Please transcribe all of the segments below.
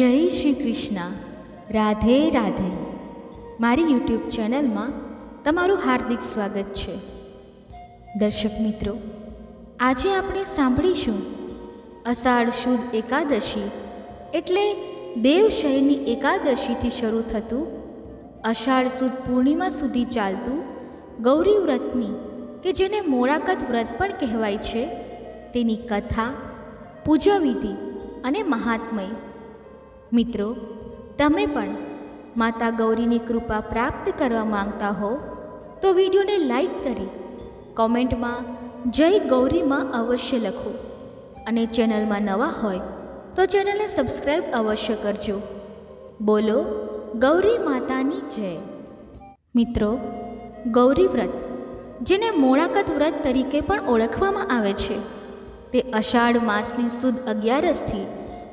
જય શ્રી કૃષ્ણ. રાધે રાધે. મારી યુટ્યુબ ચેનલમાં તમારું હાર્દિક સ્વાગત છે. દર્શક મિત્રો, આજે આપણે સાંભળીશું અષાઢ શુદ્ધ એકાદશી એટલે દેવશયની એકાદશીથી શરૂ થતું અષાઢ સુદ પૂર્ણિમા સુધી ચાલતું ગૌરી વ્રતની કે જેને મોળાકત વ્રત પણ કહેવાય છે, તેની કથા, પૂજાવિધિ અને મહાત્મય મિત્રો, તમે પણ માતા ગૌરીની કૃપા પ્રાપ્ત કરવા માંગતા હો, તો વિડીયોને લાઈક કરી કોમેન્ટમાં જય ગૌરીમાં અવશ્ય લખો. અને ચેનલમાં નવા હોય તો ચેનલને સબસ્ક્રાઈબ અવશ્ય કરજો. બોલો, ગૌરી માતાની જય. મિત્રો, ગૌરી વ્રત, જેને મોળાકત વ્રત તરીકે પણ ઓળખવામાં આવે છે, તે અષાઢ માસની સુદ અગિયારસથી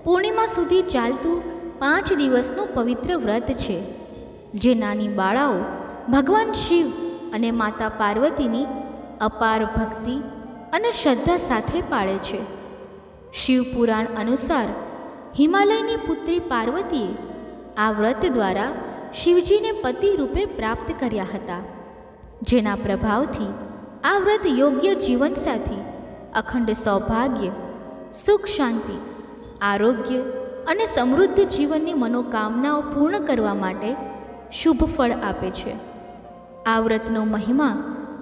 પૂર્ણિમા સુધી ચાલતું પાંચ દિવસનું પવિત્ર વ્રત છે, જે નાની બાળાઓ ભગવાન શિવ અને માતા પાર્વતીની અપાર ભક્તિ અને શ્રદ્ધા સાથે પાળે છે. શિવ પુરાણ અનુસાર હિમાલયની પુત્રી પાર્વતીએ આ વ્રત દ્વારા શિવજીને પતિ રૂપે પ્રાપ્ત કર્યા હતા, જેના પ્રભાવથી આ વ્રત યોગ્ય જીવનસાથી અખંડ સૌભાગ્ય, સુખ શાંતિ, આરોગ્ય અને સમૃદ્ધ જીવનની મનોકામનાઓ પૂર્ણ કરવા માટે શુભ ફળ આપે છે. આ વ્રતનો મહિમા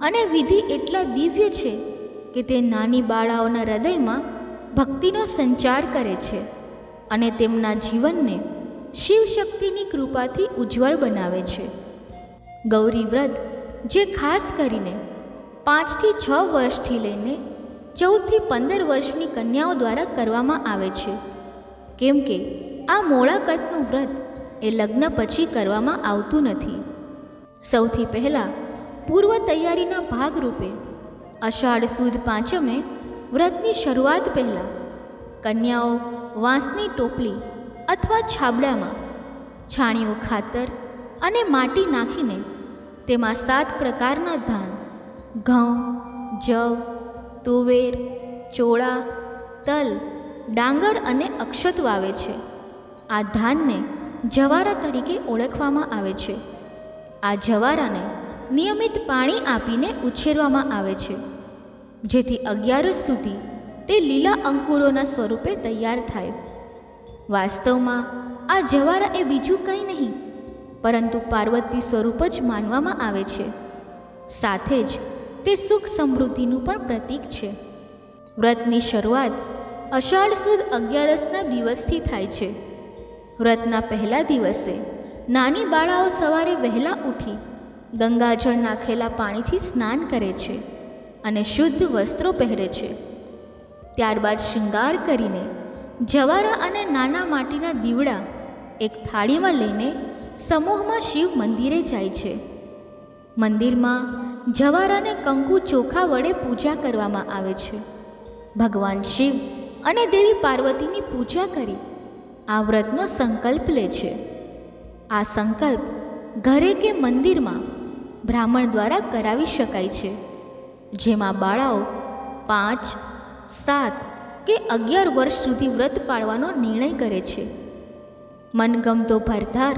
અને વિધિ એટલા દિવ્ય છે કે તે નાની બાળાઓના હૃદયમાં ભક્તિનો સંચાર કરે છે અને તેમના જીવનને શિવશક્તિની કૃપાથી ઉજ્જવળ બનાવે છે. ગૌરી વ્રત, જે ખાસ કરીને પાંચથી છ વર્ષથી લઈને ચૌદથી પંદર વર્ષની કન્યાઓ દ્વારા કરવામાં આવે છે કેમ કે આ મોળાકતનું વ્રત એ લગ્ન પછી કરવામાં આવતું નથી. સૌથી પહેલાં પૂર્વ તૈયારીના ભાગરૂપે અષાઢ સુદ પાંચમે વ્રતની શરૂઆત પહેલાં કન્યાઓ વાંસની ટોપલી અથવા છાબડામાં છાણિયું ખાતર અને માટી નાખીને તેમાં સાત પ્રકારના ધાન, ઘઉં, જવ, તુવેર, ચોળા, તલ ડાંગર અને અક્ષત વાવે છે. આ ધાનને જવારા તરીકે ઓળખવામાં આવે છે. આ જવારાને નિયમિત પાણી આપીને ઉછેરવામાં આવે છે. જેથી અગિયારસ સુધી તે લીલા અંકુરોના સ્વરૂપે તૈયાર થાય. વાસ્તવમાં, આ જવારા એ બીજું કંઈ નહીં, પરંતુ પાર્વતી સ્વરૂપ જ માનવામાં આવે છે. સાથે જ તે સુખ સમૃદ્ધિનું પણ પ્રતીક છે. વ્રતની શરૂઆત અષાઢ સુદ અગિયારસના દિવસથી થાય છે. વ્રતના પહેલા દિવસે નાની બાળાઓ સવારે વહેલા ઉઠી ગંગાજળ નાખેલા પાણીથી સ્નાન કરે છે અને શુદ્ધ વસ્ત્રો પહેરે છે. ત્યારબાદ શૃંગાર કરીને જવારા અને નાના માટીના દીવડા એક થાળીમાં લઈને સમૂહમાં શિવ મંદિરે જાય છે. મંદિરમાં જવારાને કંકુ ચોખા વડે પૂજા કરવામાં આવે છે. ભગવાન શિવ અને દેવી પાર્વતીની પૂજા કરી. આ વ્રતનો સંકલ્પ લે છે. આ સંકલ્પ ઘરે કે મંદિરમાં બ્રાહ્મણ દ્વારા કરાવી શકાય છે. જેમાં બાળાઓ પાંચ, સાત કે અગિયાર વર્ષ સુધી વ્રત પાળવાનો નિર્ણય કરે છે. મનગમતો ભરધાર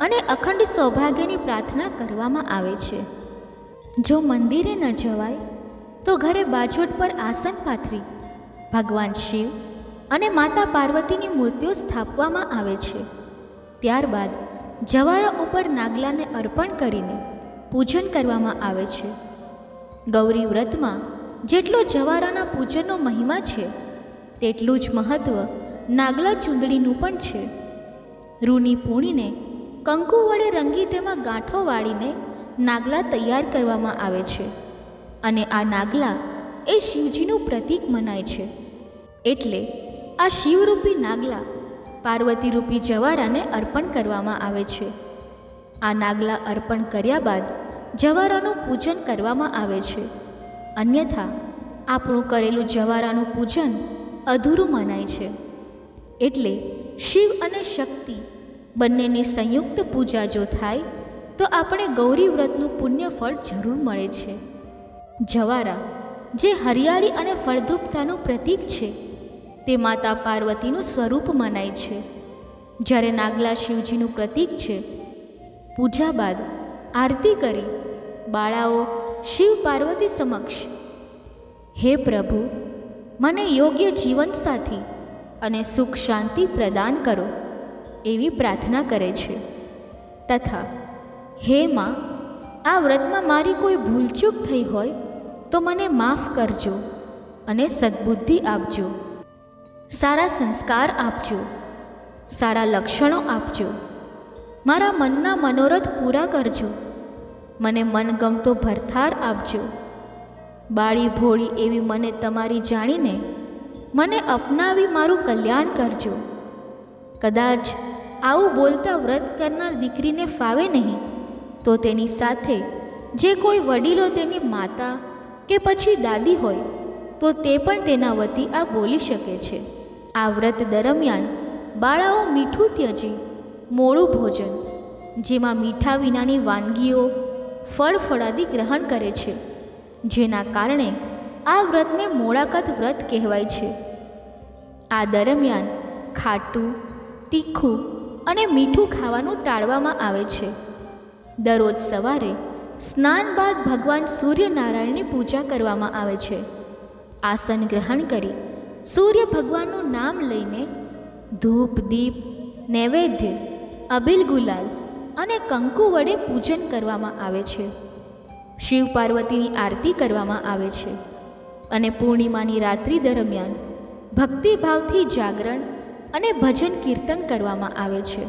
અને અખંડ સૌભાગ્યની પ્રાર્થના કરવામાં આવે છે. જો મંદિરે ન જવાય, તો ઘરે બાજોટ પર આસન પાથરી ભગવાન શિવ અને માતા પાર્વતીની મૂર્તિઓ સ્થાપવામાં આવે છે. ત્યારબાદ જવારા ઉપર નાગલાને અર્પણ કરીને પૂજન કરવામાં આવે છે. ગૌરી વ્રતમાં જેટલો જવારાના પૂજનનો મહિમા છે, તેટલું જ મહત્ત્વ નાગલા ચૂંદડીનું પણ છે. રૂની પૂણીને કંકુ વડે રંગી તેમાં ગાંઠો વાળીને નાગલા તૈયાર કરવામાં આવે છે અને આ નાગલા એ શિવજીનું પ્રતીક મનાય છે. એટલે આ શિવરૂપી નાગલા પાર્વતીરૂપી જવારાને અર્પણ કરવામાં આવે છે. આ નાગલા અર્પણ કર્યા બાદ જવારાનું પૂજન કરવામાં આવે છે. અન્યથા, આપણું કરેલું જવારાનું પૂજન અધૂરું મનાય છે. એટલે શિવ અને શક્તિ બંનેની સંયુક્ત પૂજા જો થાય, તો આપણે ગૌરી વ્રતનું પુણ્યફળ જરૂર મળે છે. જવારા જે હરિયાળી અને ફળદ્રુપતાનું પ્રતીક છે તે માતા પાર્વતીનું સ્વરૂપ મનાય છે. જ્યારે નાગલા શિવજીનું પ્રતીક છે, પૂજા બાદ આરતી કરી, બાળાઓ શિવ પાર્વતી સમક્ષ, હે પ્રભુ, મને યોગ્ય જીવનસાથી અને સુખ શાંતિ પ્રદાન કરો એવી પ્રાર્થના કરે છે. તથા, હે માં, આ વ્રતમાં મારી કોઈ ભૂલચૂક થઈ હોય તો મને માફ કરજો અને સદબુદ્ધિ આપજો. સારા સંસ્કાર આપજો. સારા લક્ષણો આપજો. મારા મનના મનોરથ પૂરા કરજો. મને મનગમતો ભરથાર આપજો. બાળી ભોળી એવી મને તમારી જાણીને મને અપનાવી મારું કલ્યાણ કરજો. કદાચ આવું બોલતા વ્રત કરનાર દીકરીને ફાવે નહીં, તો તેની સાથે જે કોઈ વડીલો તેની માતા કે પછી દાદી હોય, તો તે પણ તેના વતી આ બોલી શકે છે. આ વ્રત દરમિયાન બાળાઓ મીઠું ત્યજી મોડું ભોજન, જેમાં મીઠા વિનાની વાનગીઓ, ફળ ફળાદી ગ્રહણ કરે છે. જેના કારણે આ વ્રતને મોળાકત વ્રત કહેવાય છે. આ દરમિયાન ખાટું, તીખું અને મીઠું ખાવાનું ટાળવામાં આવે છે. દરરોજ સવારે સ્નાન બાદ ભગવાન સૂર્યનારાયણની પૂજા કરવામાં આવે છે. આસન ગ્રહણ કરી સૂર્ય ભગવાનનું નામ લઈને ધૂપ, દીપ, નૈવેદ્ય, અબિલ ગુલાલ અને કંકુ વડે પૂજન કરવામાં આવે છે. શિવ પાર્વતીની આરતી કરવામાં આવે છે અને પૂર્ણિમાની રાત્રિ દરમિયાન ભક્તિભાવથી જાગરણ અને ભજન કીર્તન કરવામાં આવે છે.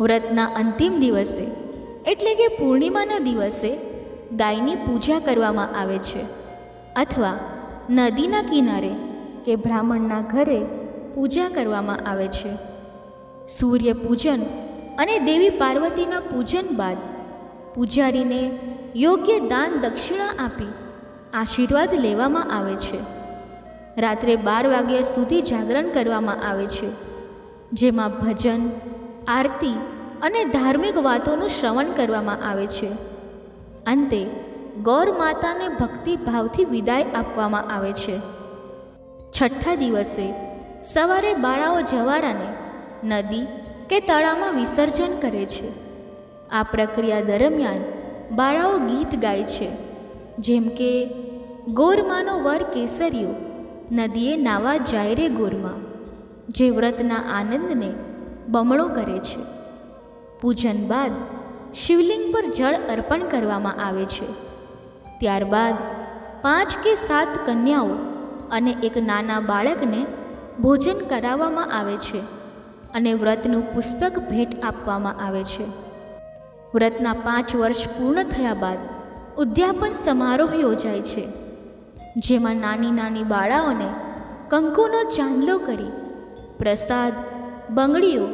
વ્રતના અંતિમ દિવસે એટલે કે પૂર્ણિમાના દિવસે ગાયની પૂજા કરવામાં આવે છે. અથવા નદીના કિનારે કે બ્રાહ્મણના ઘરે પૂજા કરવામાં આવે છે. સૂર્ય પૂજન અને દેવી પાર્વતીના પૂજન બાદ પૂજારીને યોગ્ય દાન દક્ષિણા આપી આશીર્વાદ લેવામાં આવે છે. રાત્રે બાર વાગ્યા સુધી જાગરણ કરવામાં આવે છે, જેમાં ભજન, આરતી અને ધાર્મિક વાતોનું શ્રવણ કરવામાં આવે છે. અંતે ગૌર માતાને ભક્તિભાવથી વિદાય આપવામાં આવે છે. છઠ્ઠા દિવસે સવારે બાળાઓ જવારાને નદી કે તળાવમાં વિસર્જન કરે છે. આ પ્રક્રિયા દરમિયાન બાળાઓ ગીત ગાય છે, જેમ કે, ગોરમાનો વર કેસરીઓ, નદીએ નાવા જાય રે ગોરમાં જે વ્રતના આનંદને બમણો કરે છે. પૂજન બાદ શિવલિંગ પર જળ અર્પણ કરવામાં આવે છે. ત્યારબાદ પાંચ કે સાત કન્યાઓ અને એક નાના બાળકને ભોજન કરાવવામાં આવે છે અને વ્રતનું પુસ્તક ભેટ આપવામાં આવે છે. વ્રતના પાંચ વર્ષ પૂર્ણ થયા બાદ ઉદ્યાપન સમારોહ યોજાય છે, જેમાં નાની નાની બાળાઓને કંકુનો ચાંદલો કરી પ્રસાદ, બંગડીઓ,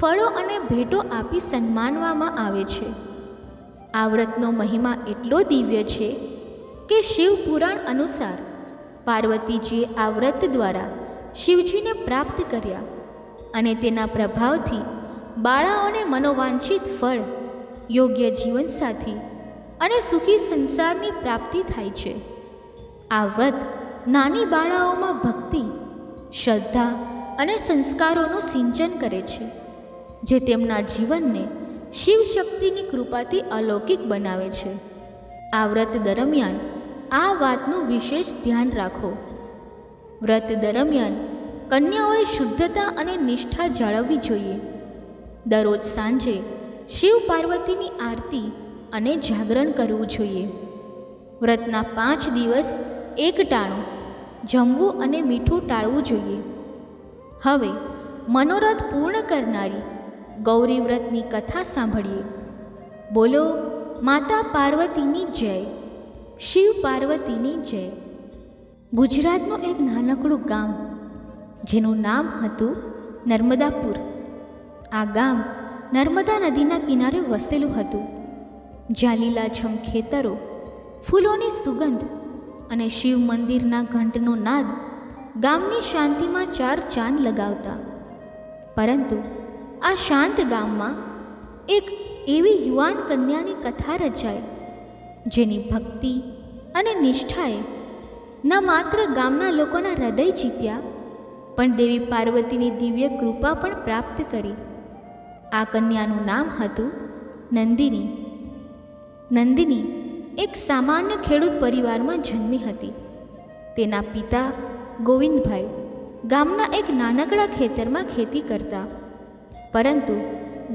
ફળો અને ભેટો આપી સન્માનવામાં આવે છે. આ વ્રતનો મહિમા એટલો દિવ્ય છે કે શિવ પુરાણ અનુસાર પાર્વતીજીએ આ વ્રત દ્વારા શિવજીને પ્રાપ્ત કર્યા અને તેના પ્રભાવથી બાળાઓને મનોવાંછિત ફળ, યોગ્ય જીવનસાથી અને સુખી સંસારની પ્રાપ્તિ થાય છે. આ વ્રત નાની બાળાઓમાં ભક્તિ, શ્રદ્ધા અને સંસ્કારોનું સિંચન કરે છે, જે તેમના જીવનને શિવ શક્તિની કૃપાથી અલૌકિક બનાવે છે. આ વ્રત દરમિયાન આ વાતનું વિશેષ ધ્યાન રાખો. વ્રત દરમિયાન કન્યાઓએ શુદ્ધતા અને નિષ્ઠા જાળવવી જોઈએ. દરરોજ સાંજે શિવ પાર્વતીની આરતી અને જાગરણ કરવું જોઈએ. વ્રતના પાંચ દિવસ એક ટાણું, જમવું અને મીઠું ટાળવું જોઈએ. હવે મનોરથ પૂર્ણ કરનારી ગૌરી વ્રતની કથા સાંભળીએ. બોલો, માતા પાર્વતીની જય. શિવ પાર્વતીની જય. ગુજરાતનું એક નાનકડું ગામ, જેનું નામ હતું નર્મદાપુર. આ ગામ નર્મદા નદીના કિનારે વસેલું હતું, જ્યાં લીલાછમ ખેતરો, ફૂલોની સુગંધ અને શિવ મંદિરના ઘંટનો નાદ ગામની શાંતિમાં ચાર ચાંદ લગાવતા. પરંતુ આ શાંત ગામમાં એક એવી યુવાન કન્યાની કથા રચાઈ. જેની ભક્તિ અને નિષ્ઠાએ ન માત્ર ગામના લોકોના હૃદય જીત્યા, પણ દેવી પાર્વતીની દિવ્ય કૃપા પણ પ્રાપ્ત કરી. આ કન્યાનું નામ હતું નંદિની. નંદિની એક સામાન્ય ખેડૂત પરિવારમાં જન્મી હતી. તેના પિતા ગોવિંદભાઈ ગામના એક નાનકડા ખેતરમાં ખેતી કરતા. પરંતુ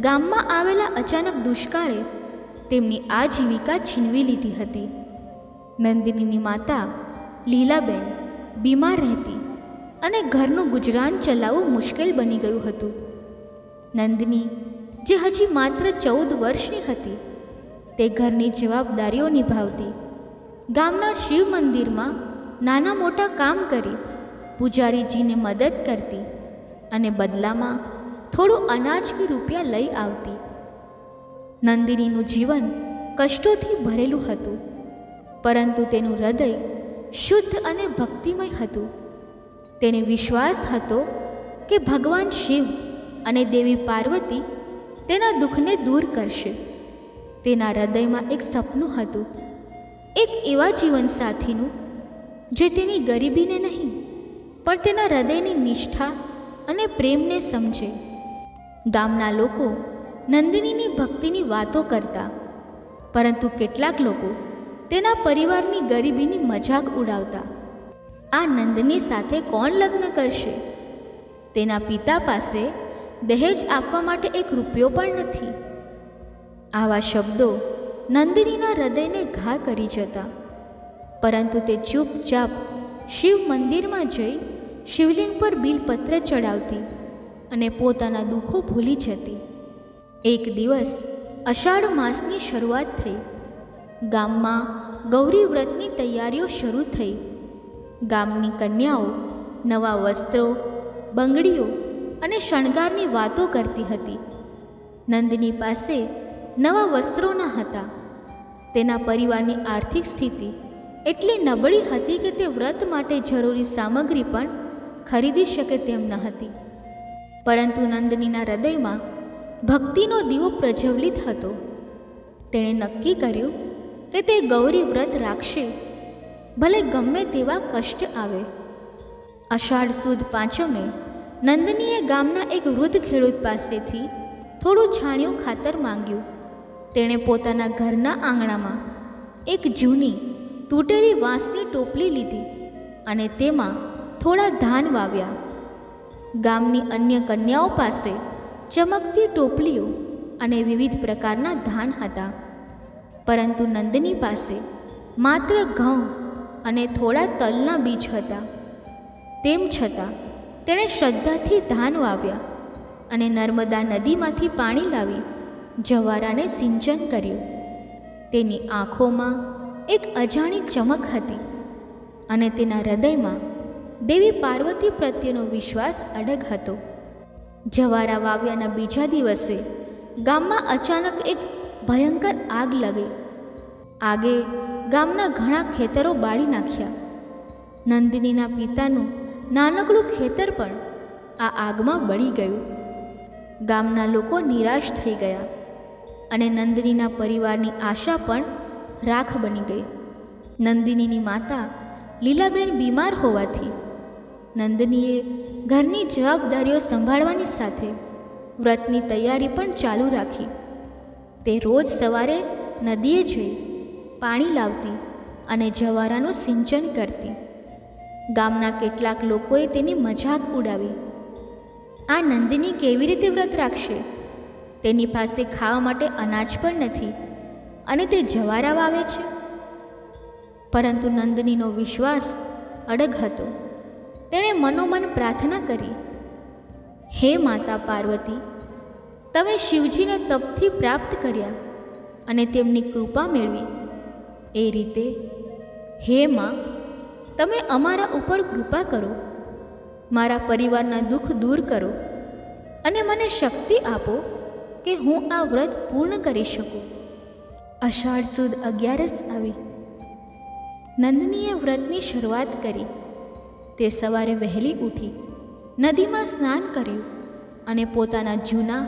ગામમાં આવેલા અચાનક દુષ્કાળે તેમની આજીવિકા છીનવી લીધી હતી. નંદિનીની માતા લીલાબેન બીમાર રહેતી અને ઘરનું ગુજરાન ચલાવવું મુશ્કેલ બની ગયું હતું. નંદિની, જે હજી માત્ર ચૌદ વર્ષની હતી, તે ઘરની જવાબદારીઓ નિભાવતી, ગામના શિવ મંદિરમાં નાના મોટા કામ કરી પૂજારીજીને મદદ કરતી અને બદલામાં થોડું અનાજ કે રૂપિયા લઈ આવતી. નંદિનીનું જીવન કષ્ટોથી ભરેલું હતું. પરંતુ તેનું હૃદય શુદ્ધ અને ભક્તિમય હતું. તેને વિશ્વાસ હતો કે ભગવાન શિવ અને દેવી પાર્વતી તેના દુઃખને દૂર કરશે. તેના હૃદયમાં એક સપનું હતું. એક એવા જીવનસાથીનું, જે તેની ગરીબીને નહીં, પણ તેના હૃદયની નિષ્ઠા અને પ્રેમને સમજે. ગામના લોકો નંદિનીની ભક્તિની વાતો કરતા. પરંતુ કેટલાક લોકો તેના પરિવારની ગરીબીની મજાક ઉડાવતા. આ નંદની સાથે કોણ લગ્ન કરશે? તેના પિતા પાસે દહેજ આપવા માટે એક રૂપિયો પણ નથી. આવા શબ્દો નંદિનીના હૃદયને ઘા કરી જતા. પરંતુ તે ચૂપચાપ શિવ મંદિરમાં જઈ શિવલિંગ પર બિલપત્ર ચડાવતી અને પોતાના દુઃખો ભૂલી જતી. એક દિવસ અષાઢ માસની શરૂઆત થઈ. ગામમાં ગૌરી વ્રતની તૈયારીઓ શરૂ થઈ. ગામની કન્યાઓ નવા વસ્ત્રો, બંગડીઓ અને શણગારની વાતો કરતી હતી. નંદની પાસે નવા વસ્ત્રો ન હતા. તેના પરિવારની આર્થિક સ્થિતિ એટલી નબળી હતી કે તે વ્રત માટે જરૂરી સામગ્રી પણ ખરીદી શકે તેમ ન હતી. પરંતુ નંદનીના હૃદયમાં ભક્તિનો દીવો પ્રજ્વલિત હતો. તેણે નક્કી કર્યું કે તે ગૌરી વ્રત રાખશે. ભલે ગમે તેવા કષ્ટ આવે. અષાઢ સુદ પાંચમે નંદનીએ ગામના એક વૃદ્ધ ખેડૂત પાસેથી થોડું છાણિયું ખાતર માંગ્યું. તેણે પોતાના ઘરના આંગણામાં એક જૂની તૂટેલી વાંસની ટોપલી લીધી અને તેમાં થોડા ધાન વાવ્યા. ગામની અન્ય કન્યાઓ પાસે ચમકતી ટોપલીઓ અને વિવિધ પ્રકારના ધાન હતા. પરંતુ નંદની પાસે માત્ર ઘઉં અને થોડા તલના બીજ હતા. તેમ છતાં, તેણે શ્રદ્ધાથી ધાન વાવ્યા અને નર્મદા નદીમાંથી પાણી લાવી જવારાને સિંચન કર્યું. તેની આંખોમાં એક અજાણી ચમક હતી અને તેના હૃદયમાં દેવી પાર્વતી પ્રત્યેનો વિશ્વાસ અડગ હતો. જવારા વાવ્યાના બીજા દિવસે ગામમાં અચાનક એક ભયંકર આગ લગી. આગે ગામના ઘણા ખેતરો બાળી નાખ્યા. નંદિનીના પિતાનું નાનકડું ખેતર પણ આ આગમાં બળી ગયું. ગામના લોકો નિરાશ થઈ ગયા અને નંદિનીના પરિવારની આશા પણ રાખ બની ગઈ. નંદિનીની માતા લીલાબેન બીમાર હોવાથી નંદનીએ ઘરની જવાબદારીઓ સંભાળવાની સાથે વ્રતની તૈયારી પણ ચાલુ રાખી. તે રોજ સવારે નદીએ જઈ પાણી લાવતી અને જવારાનું સિંચન કરતી. ગામના કેટલાક લોકોએ તેની મજાક ઉડાવી. આ નંદિની કેવી રીતે વ્રત રાખશે? તેની પાસે ખાવા માટે અનાજ પણ નથી અને તે જવારા વાવે છે. પરંતુ નંદનીનો વિશ્વાસ અડગ હતો. તેણે મનોમન પ્રાર્થના કરી, હે માતા પાર્વતી, તમે શિવજીને તપથી પ્રાપ્ત કર્યા અને તેમની કૃપા મેળવી. એ રીતે, હે માં, તમે અમારા ઉપર કૃપા કરો, મારા પરિવારના દુઃખ દૂર કરો અને મને શક્તિ આપો કે હું આ વ્રત પૂર્ણ કરી શકું. અષાઢ સુદ અગિયારસ આવી. નંદનીએ વ્રતની શરૂઆત કરી. તે સવારે વહેલી ઉઠી, નદીમાં સ્નાન કર્યું અને પોતાના જૂના,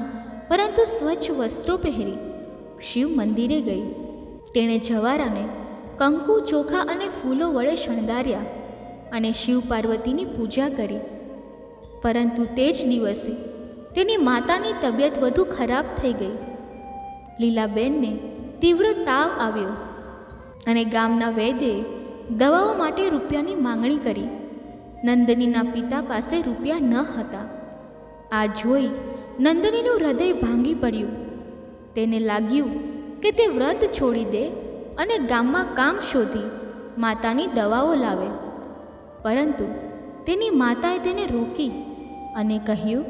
પરંતુ સ્વચ્છ વસ્ત્રો પહેરી શિવ મંદિરે ગઈ. તેણે જવારાને કંકુ, ચોખા અને ફૂલો વડે શણગાર્યા અને શિવ પાર્વતીની પૂજા કરી. પરંતુ તે જ દિવસે તેની માતાની તબિયત વધુ ખરાબ થઈ ગઈ. લીલાબેનને તીવ્ર તાવ આવ્યો અને ગામના વૈદ્યે દવાઓ માટે રૂપિયાની માંગણી કરી. નંદનીના પિતા પાસે રૂપિયા ન હતા. આ જોઈ નંદનીનું હૃદય ભાંગી પડ્યું. તેને લાગ્યું કે તે વ્રત છોડી દે અને ગામમાં કામ શોધી માતાની દવાઓ લાવે. પરંતુ તેની માતાએ તેને રોકી અને કહ્યું,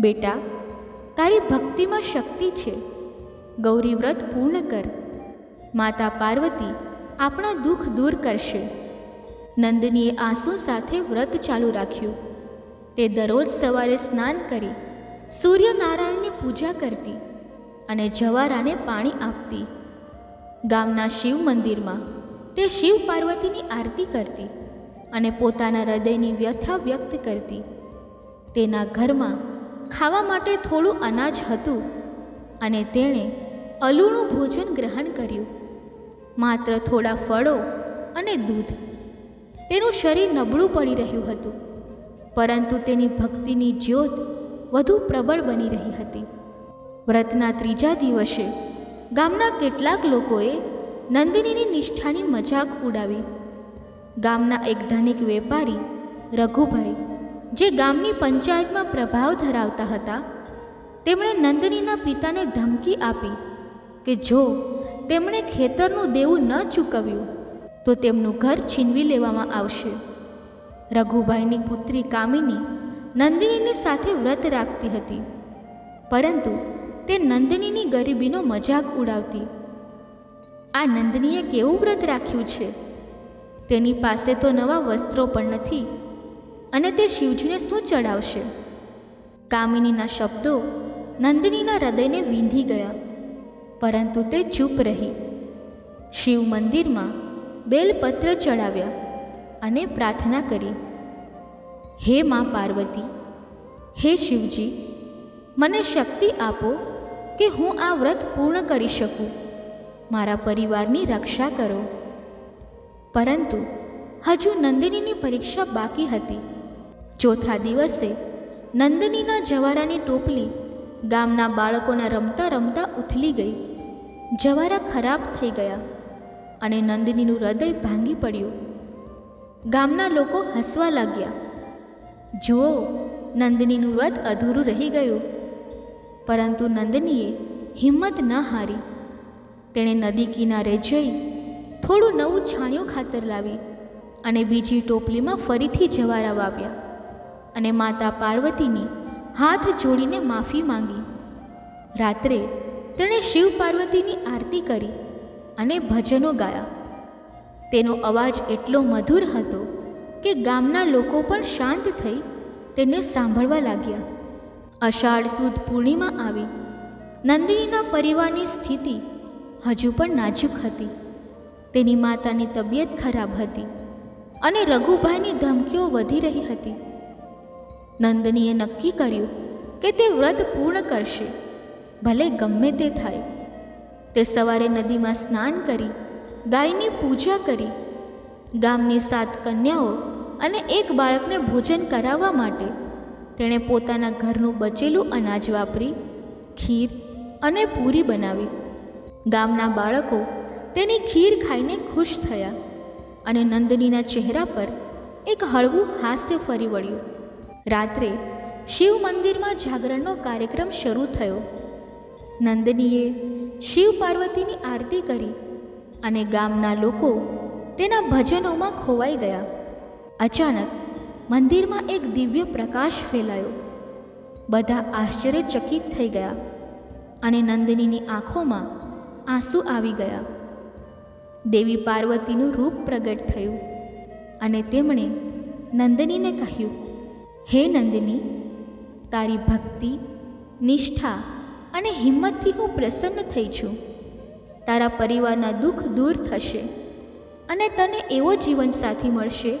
બેટા, તારી ભક્તિમાં શક્તિ છે. ગૌરી વ્રત પૂર્ણ કર. માતા પાર્વતી આપણા દુઃખ દૂર કરશે. નંદનીએ આંસુ સાથે વ્રત ચાલુ રાખ્યું. તે દરરોજ સવારે સ્નાન કરી સૂર્યનારાયણની પૂજા કરતી અને જવારાને પાણી આપતી. ગામના શિવ મંદિરમાં તે શિવ પાર્વતીની આરતી કરતી અને પોતાના હૃદયની વ્યથા વ્યક્ત કરતી. તેના ઘરમાં ખાવા માટે થોડું અનાજ હતું અને તેણે અલુણું ભોજન ગ્રહણ કર્યું. માત્ર થોડા ફળો અને દૂધ તેનું શરીર નબળું પડી રહ્યું હતું. પરંતુ તેની ભક્તિની જ્યોત વધુ પ્રબળ બની રહી હતી. વ્રતના ત્રીજા દિવસે ગામના કેટલાક લોકોએ નંદિનીની નિષ્ઠાની મજાક ઉડાવી. ગામના એક ધનિક વેપારી, રઘુભાઈ, જે ગામની પંચાયતમાં પ્રભાવ ધરાવતા હતા, તેમણે નંદનીના પિતાને ધમકી આપી કે જો તેમણે ખેતરનું દેવું ન ચૂકવ્યું તો તેમનું ઘર છીનવી લેવામાં આવશે. રઘુભાઈની પુત્રી કામિની નંદિનીની સાથે વ્રત રાખતી હતી. પરંતુ તે નંદિનીની ગરીબીનો મજાક ઉડાવતી. આ નંદિનીએ કેવું વ્રત રાખ્યું છે? તેની પાસે તો નવા વસ્ત્રો પણ નથી અને તે શિવજીને શું ચડાવશે? કામિનીના શબ્દો નંદિનીના હૃદયને વીંધી ગયા. પરંતુ તે ચૂપ રહી. શિવ મંદિરમાં બેલપત્ર ચડાવ્યા અને પ્રાર્થના કરી, હે મા પાર્વતી, હે શિવજી, મને શક્તિ આપો કે હું આ વ્રત પૂર્ણ કરી શકું. મારા પરિવારની રક્ષા કરો. પરંતુ હજુ નંદિનીની પરીક્ષા બાકી હતી. ચોથા દિવસે નંદિનીના જવારાની ટોપલી ગામના બાળકોના રમતા રમતા ઉથલી ગઈ. જવારા ખરાબ થઈ ગયા. અને નંદિનીનું હૃદય ભાંગી પડ્યું. ગામના લોકો હસવા લાગ્યા. જુઓ, નંદિનીનું વ્રત અધૂરું રહી ગયું. પરંતુ નંદિનીએ હિંમત ન હારી. તેણે નદી કિનારે જઈ થોડું નવું છાણિયું ખાતર લાવી અને બીજી ટોપલીમાં ફરીથી જવારા વાવ્યા અને માતા પાર્વતીની હાથ જોડીને માફી માંગી. રાત્રે તેણે શિવ પાર્વતીની આરતી કરી. અને ભજનો ગાયા. તેનો અવાજ એટલો મધુર હતો કે ગામના લોકો પણ શાંત થઈ તેને સાંભળવા લાગ્યા. અષાઢ સુદ પૂર્ણિમા આવી. નંદિનીના પરિવારની સ્થિતિ હજુ પણ નાજુક હતી. તેની માતાની તબિયત ખરાબ હતી અને રઘુભાઈની ધમકીઓ વધી રહી હતી. નંદનીએ નક્કી કર્યું કે તે વ્રત પૂર્ણ કરશે. ભલે ગમે તે થાય. તે સવારે નદીમાં સ્નાન કરી, ગાયની પૂજા કરી, ગામની સાત કન્યાઓ અને એક બાળકને ભોજન કરાવવા માટે તેણે પોતાના ઘરનું બચેલું અનાજ વાપરી, ખીર અને પૂરી બનાવી. ગામના બાળકો તેની ખીર ખાઈને ખુશ થયા અને નંદનીના ચહેરા પર એક હળવું હાસ્ય ફરી વળ્યું. રાત્રે શિવ મંદિરમાં જાગરણનો કાર્યક્રમ શરૂ થયો. નંદનીએ શિવ પાર્વતીની આરતી કરી અને ગામના લોકો તેના ભજનોમાં ખોવાઈ ગયા. અચાનક મંદિરમાં એક દિવ્ય પ્રકાશ ફેલાયો. બધા આશ્ચર્યચકિત થઈ ગયા અને નંદિનીની આંખોમાં આંસુ આવી ગયા. દેવી પાર્વતીનું રૂપ પ્રગટ થયું અને તેમણે નંદિનીને કહ્યું, હે નંદિની, તારી ભક્તિ, નિષ્ઠા અને હિંમતથી હું પ્રસન્ન થઈ છું. તારા પરિવારના દુઃખ દૂર થશે અને તને એવો જીવનસાથી મળશે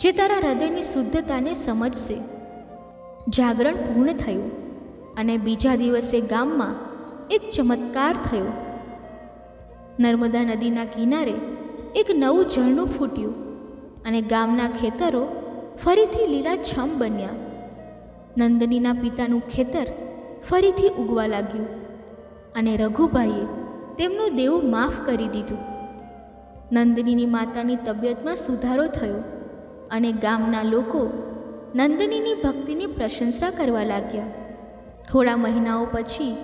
જે તારા હૃદયની શુદ્ધતાને સમજશે. જાગરણ પૂર્ણ થયું અને બીજા દિવસે ગામમાં એક ચમત્કાર થયો. નર્મદા નદીના કિનારે એક નવું ઝરણું ફૂટ્યું અને ગામના ખેતરો ફરીથી લીલાછમ બન્યા. નંદનીના પિતાનું ખેતર ફરીથી ઉગવા લાગ્યું અને રઘુભાઈએ તેમનું દેવું માફ કરી દીધું. નંદિનીની માતાની તબિયતમાં સુધારો થયો અને ગામના લોકો નંદિનીની ભક્તિની પ્રશંસા કરવા લાગ્યા. થોડા મહિનાઓ પછી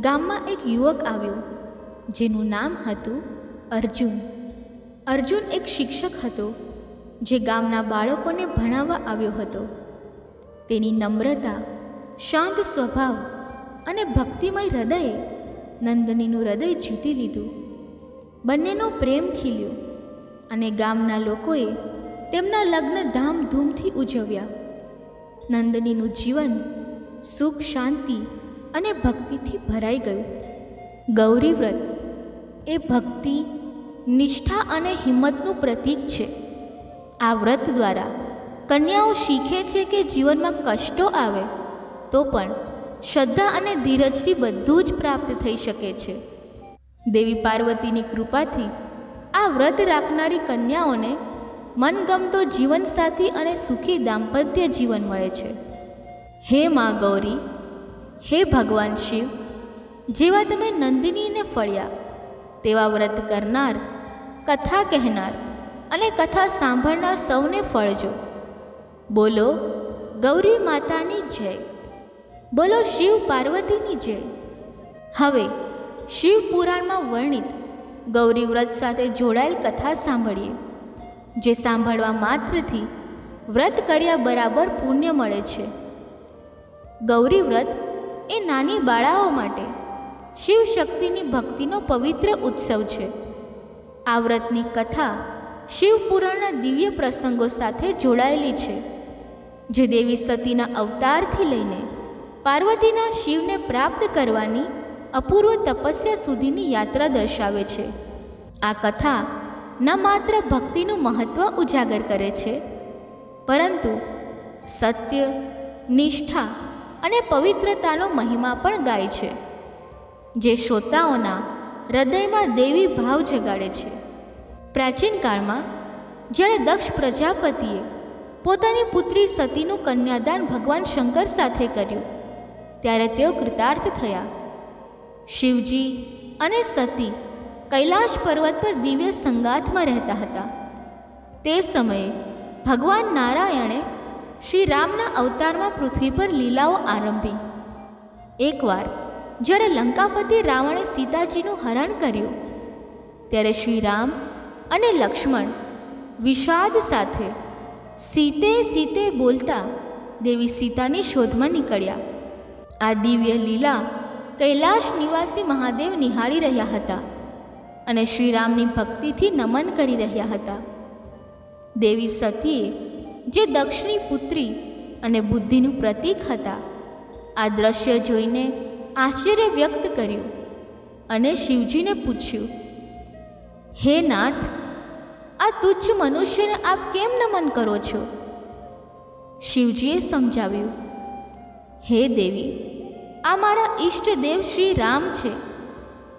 ગામમાં એક યુવક આવ્યો, જેનું નામ હતું અર્જુન. અર્જુન એક શિક્ષક હતો જે ગામના બાળકોને ભણાવવા આવ્યો હતો. તેની નમ્રતા, શાંત સ્વભાવ અને ભક્તિમય હૃદયે નંદનીનું હૃદય જીતી લીધું. બંનેનો પ્રેમ ખીલ્યો અને ગામના લોકોએ તેમના લગ્ન ધામધૂમથી ઉજવ્યા. નંદનીનું જીવન સુખ, શાંતિ અને ભક્તિથી ભરાઈ ગયું. ગૌરી વ્રત એ ભક્તિ, નિષ્ઠા અને હિંમતનું પ્રતીક છે. આ વ્રત દ્વારા કન્યાઓ શીખે છે કે જીવનમાં કષ્ટો આવે તો પણ શ્રદ્ધા અને ધીરજથી બધું જ પ્રાપ્ત થઈ શકે છે. દેવી પાર્વતીની કૃપાથી આ વ્રત રાખનારી કન્યાઓને મનગમતો જીવનસાથી અને સુખી દાંપત્ય જીવન મળે છે. હે મા ગૌરી, હે ભગવાન શિવ, જેવા તમે નંદિનીને ફળ્યા, તેવા વ્રત કરનાર, કથા કહેનાર અને કથા સાંભળનાર સૌને ફળજો. બોલો, ગૌરી માતાની જય. બોલો શિવ પાર્વતીની જય હવે, શિવ પુરાણમાં વર્ણિત ગૌરી વ્રત સાથે જોડાયેલ કથા સાંભળીએ, જે સાંભળવા માત્રથી વ્રત કર્યા બરાબર પુણ્ય મળે છે. ગૌરી વ્રત એ નાની બાળાઓ માટે શિવ શક્તિની ભક્તિનો પવિત્ર ઉત્સવ છે. આ વ્રતની કથા શિવપુરાણના દિવ્ય પ્રસંગો સાથે જોડાયેલી છે, જે દેવી સતીના અવતારથી લઈને પાર્વતીના શિવને પ્રાપ્ત કરવાની અપૂર્વ તપસ્યા સુધીની યાત્રા દર્શાવે છે. આ કથા ન માત્ર ભક્તિનું મહત્ત્વ ઉજાગર કરે છે, પરંતુ સત્ય, નિષ્ઠા અને પવિત્રતાનો મહિમા પણ ગાય છે, જે શ્રોતાઓના હૃદયમાં દેવી ભાવ જગાડે છે. પ્રાચીન કાળમાં, જ્યારે દક્ષ પ્રજાપતિએ પોતાની પુત્રી સતીનું કન્યાદાન ભગવાન શંકર સાથે કર્યું ત્યારે તેઓ કૃતાર્થ થયા. શિવજી અને સતી કૈલાશ પર્વત પર દિવ્ય સંગાથમાં રહેતા હતા. તે સમયે ભગવાન નારાયણે શ્રી રામના અવતારમાં પૃથ્વી પર લીલાઓ આરંભી. એકવાર જ્યારે લંકાપતિ રાવણે સીતાજીનું હરણ કર્યું, ત્યારે શ્રી રામ અને લક્ષ્મણ વિષાદ સાથે સીતે સીતે બોલતા દેવી સીતાની શોધમાં નીકળ્યા. આ દિવ્ય લીલા કૈલાશ નિવાસી મહાદેવ નિહાળી રહ્યા હતા અને શ્રીરામની ભક્તિથી નમન કરી રહ્યા હતા. દેવી સતીએ જે દક્ષની પુત્રી અને બુદ્ધિનું પ્રતીક હતા, આ દ્રશ્ય જોઈને આશ્ચર્ય વ્યક્ત કર્યું અને શિવજીને પૂછ્યું, હે નાથ, આ તુચ્છ મનુષ્યને આપ કેમ નમન કરો છો? શિવજીએ સમજાવ્યું હે દેવી, આ મારા ઈષ્ટદેવ શ્રી રામ છે,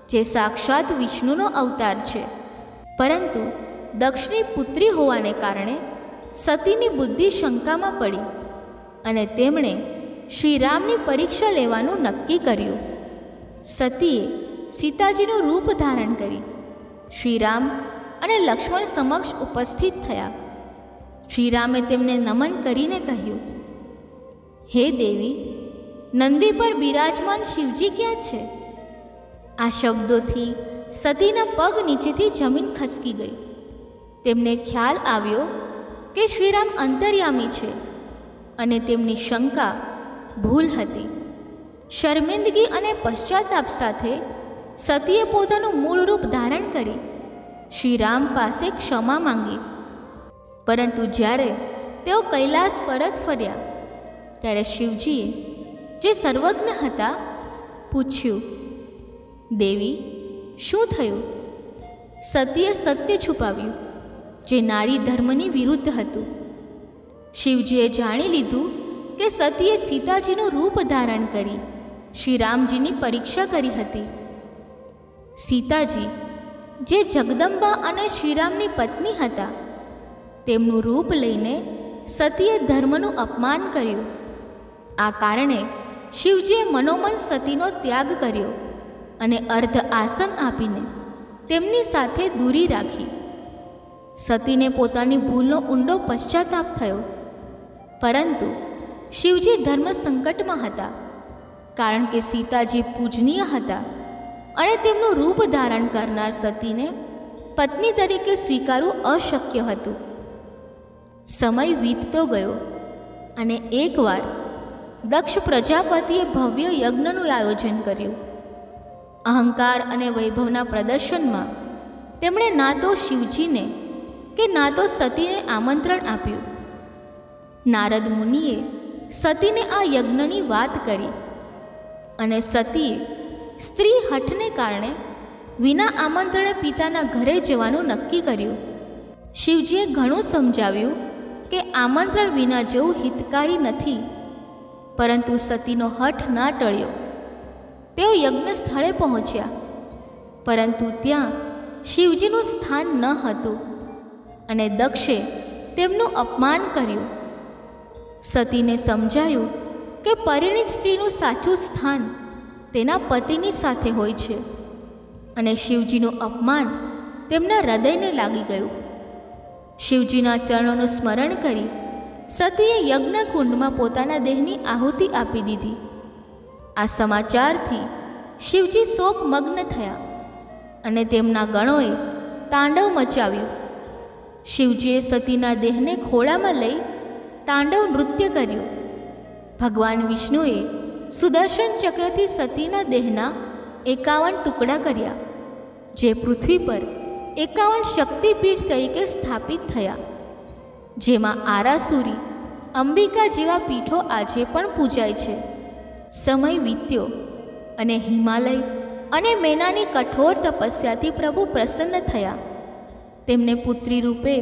જે સાક્ષાત વિષ્ણુનો અવતાર છે. પરંતુ દક્ષની પુત્રી હોવાને કારણે સતીની બુદ્ધિ શંકામાં પડી અને તેમણે શ્રીરામની પરીક્ષા લેવાનું નક્કી કર્યું. સતીએ સીતાજીનું રૂપ ધારણ કરી શ્રીરામ અને લક્ષ્મણ સમક્ષ ઉપસ્થિત થયા. શ્રીરામે તેમને નમન કરીને કહ્યું હે દેવી, નંદી પર બિરાજમાન શિવજી ક્યાં છે? આ શબ્દોથી સતીના પગ નીચેથી જમીન ખસકી ગઈ. તેમને ખ્યાલ આવ્યો કે શ્રીરામ અંતર્યામી છે અને તેમની શંકા ભૂલ હતી. શર્મિંદગી અને પશ્ચાતાપ સાથે સતીએ પોતાનું મૂળ રૂપ ધારણ કરી શ્રીરામ પાસે ક્ષમા માંગી. પરંતુ જ્યારે તેઓ કૈલાસ પરત ફર્યા ત્યારે શિવજીએ જે સર્વજ્ઞ હતા પૂછ્યું, દેવી, શું થયું? સતીએ સત્ય છુપાવ્યું, જે નારી ધર્મની વિરુદ્ધ હતું. શિવજીએ જાણી લીધું કે સતીએ સીતાજીનું રૂપ ધારણ કરી શ્રીરામજીની પરીક્ષા કરી હતી. સીતાજી, જે જગદંબા અને શ્રીરામની પત્ની હતા, તેમનું રૂપ લઈને સતીએ ધર્મનું અપમાન કર્યું. આ કારણે શિવજીએ મનોમન સતીનો ત્યાગ કર્યો અને અર્ધ આસન આપીને તેમની સાથે દૂરી રાખી. સતીને પોતાની ભૂલનો ઊંડો પશ્ચાતાપ થયો. પરંતુ શિવજી ધર્મ સંકટમાં હતા, કારણ કે સીતાજી પૂજનીય હતા અને તેમનું રૂપ ધારણ કરનાર સતીને પત્ની તરીકે સ્વીકારવું અશક્ય હતું. સમય વીતતો ગયો અને એકવાર દક્ષ પ્રજાપતિએ ભવ્ય યજ્ઞનું આયોજન કર્યું. અહંકાર અને વૈભવના પ્રદર્શનમાં તેમણે ના તો શિવજીને કે ના તો સતીને આમંત્રણ આપ્યું. નારદ મુનિએ સતીને આ યજ્ઞની વાત કરી અને સતીએ સ્ત્રી હઠને કારણે વિના આમંત્રણે પિતાના ઘરે જવાનું નક્કી કર્યું. શિવજીએ ઘણું સમજાવ્યું કે આમંત્રણ વિના જેવું હિતકારી નથી. પરંતુ સતીનો હઠ ના ટળ્યો. તેઓ યજ્ઞ સ્થળે પહોંચ્યા. પરંતુ ત્યાં શિવજીનું સ્થાન ન હતું અને દક્ષે તેમનું અપમાન કર્યું. સતીને સમજાયું કે પરિણીત સ્ત્રીનું સાચું સ્થાન તેના પતિની સાથે હોય છે અને શિવજીનું અપમાન તેમના હૃદયને લાગી ગયું. શિવજીના ચરણોનું સ્મરણ કરી સતીએ યજ્ઞકુંડમાં પોતાના દેહની આહુતિ આપી દીધી. આ સમાચારથી શિવજી શોકમગ્ન થયા અને તેમના ગણોએ તાંડવ મચાવ્યું. શિવજીએ સતીના દેહને ખોળામાં લઈ તાંડવ નૃત્ય કર્યું. ભગવાન વિષ્ણુએ સુદર્શન ચક્રથી સતીના દેહના એકાવન ટુકડા કર્યા, જે પૃથ્વી પર એકાવન શક્તિપીઠ તરીકે સ્થાપિત થયા. જેમાં આરાસુરી, અંબિકા જેવા પીઠો આજે પણ પૂજાય છે. સમય વીત્યો અને હિમાલય અને મેનાની કઠોર તપસ્યાથી પ્રભુ પ્રસન્ન થયા. તેમને પુત્રી રૂપે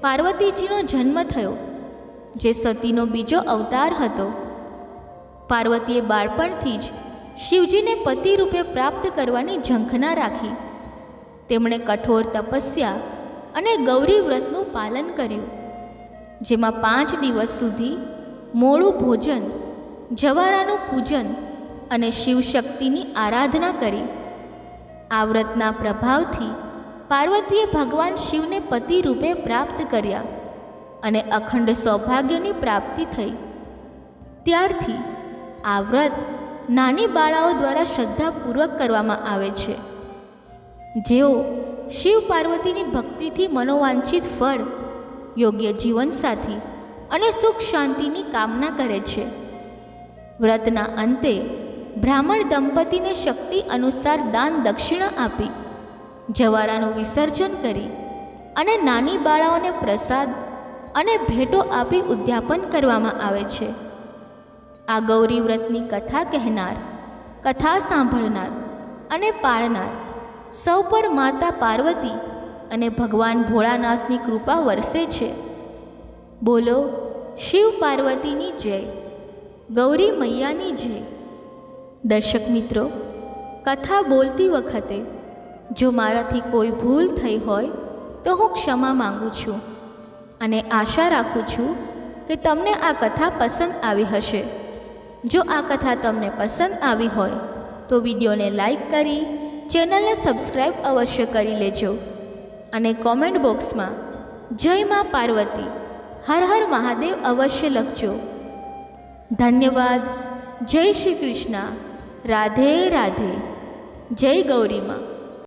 પાર્વતીજીનો જન્મ થયો, જે સતીનો બીજો અવતાર હતો. પાર્વતીએ બાળપણથી જ શિવજીને પતિ રૂપે પ્રાપ્ત કરવાની ઝંખના રાખી. તેમણે કઠોર તપસ્યા અને ગૌરી વ્રતનું પાલન કર્યું. જેમાં પાંચ દિવસ સુધી મોડું ભોજન, જવારાનું પૂજન અને શિવશક્તિની આરાધના કરી. આ વ્રતના પ્રભાવથી પાર્વતીએ ભગવાન શિવને પતિ રૂપે પ્રાપ્ત કર્યા અને અખંડ સૌભાગ્યની પ્રાપ્તિ થઈ. ત્યારથી આ વ્રત નાની બાળાઓ દ્વારા શ્રદ્ધાપૂર્વક કરવામાં આવે છે. જેઓ શિવ પાર્વતીની ભક્તિથી મનોવાંછિત ફળ યોગ્ય જીવનસાથી અને સુખ શાંતિની કામના કરે છે. વ્રતના અંતે બ્રાહ્મણ દંપતીને શક્તિ અનુસાર દાન દક્ષિણા આપી, જવારાનું વિસર્જન કરી અને નાની બાળાઓને પ્રસાદ અને ભેટો આપી ઉદ્યાપન કરવામાં આવે છે. આ ગૌરી વ્રતની કથા કહેનાર, કથા સાંભળનાર અને પાળનાર સૌ પર માતા પાર્વતી અને ભગવાન ભોળાનાથની કૃપા વરસે છે. બોલો, શિવ પાર્વતીની જય, ગૌરી મૈયાની જય. દર્શક મિત્રો, કથા બોલતી વખતે જો મારાથી કોઈ ભૂલ થઈ હોય, તો હું ક્ષમા માંગુ છું અને આશા રાખું છું કે તમને આ કથા પસંદ આવી હશે. જો આ કથા તમને પસંદ આવી હોય, તો વિડીયોને લાઈક કરી, ચેનલને સબસ્ક્રાઈબ અવશ્ય કરી લેજો. અને કોમેન્ટ બોક્સમાં, જય મા પાર્વતી, હર હર મહાદેવ અવશ્ય લખજો. ધન્યવાદ. જય શ્રી કૃષ્ણ. રાધે રાધે. જય ગૌરીમાં